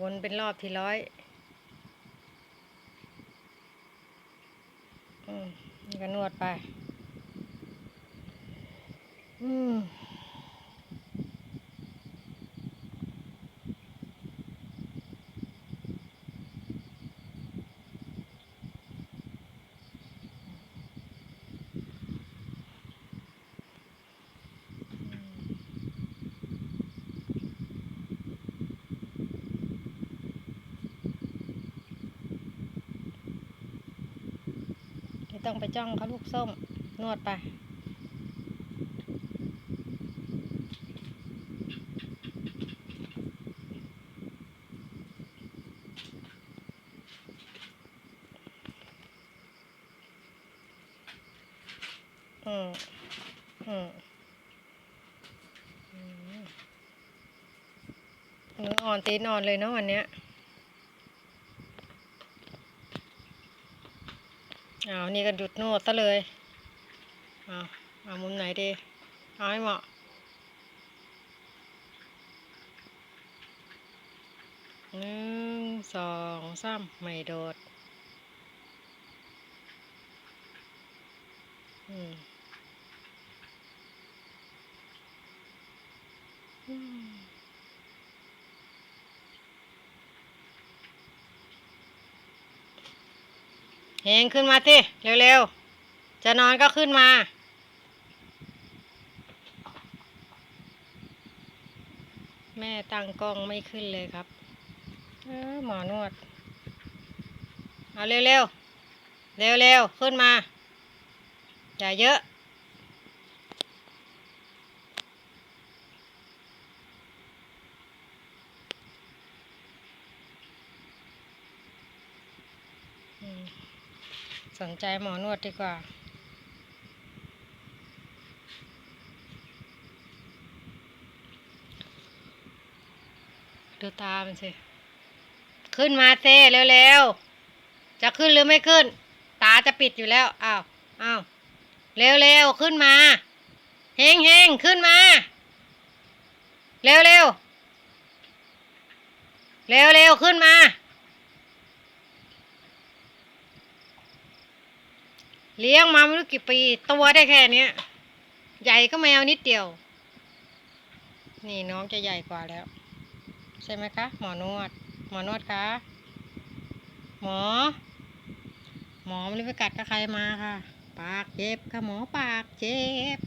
วนเป็นรอบที่ร้อยอืมนี่ก็นวดไป อืม ไม่ต้องไปจ้องเขาลูกส้ม นวดไปอืมอืมอืมเนื้ออ่อนตีนอนเลยเนาะวันเนี้ย เอานี่ก็หยุดนวดซะเลย เอาเอามุมไหนดี เอาให้เหมาะ หนึ่งสองสามไม่โดด อืม เฮงขึ้นมาสิเร็วๆ จะนอนก็ขึ้นมา แม่ตั้งกล้องไม่ขึ้นเลยครับ เออหมอนวด เอาเร็วๆ เร็วๆ ขึ้นมา อย่าเยอะ อืม สนใจหมอนวดดีกว่า ดูตามันสิ ขึ้นมาเซ่เร็วๆ จะขึ้นหรือไม่ขึ้น ตาจะปิดอยู่แล้ว อ้าว อ้าวเร็วๆ ขึ้นมาเฮงเฮงขึ้นมา เร็วๆ เร็วๆ ขึ้นมา เลี้ยงมาไม่รู้กี่ปี ตัวได้แค่เนี้ย ใหญ่ก็แมวนิดเดียว นี่น้องจะใหญ่กว่าแล้ว ใช่ไหมคะ หมอนวด หมอนวดคะหมอ หมอไม่รู้ไปกัดกับใครมาค่ะ ปากเจ็บค่ะหมอปากเจ็บ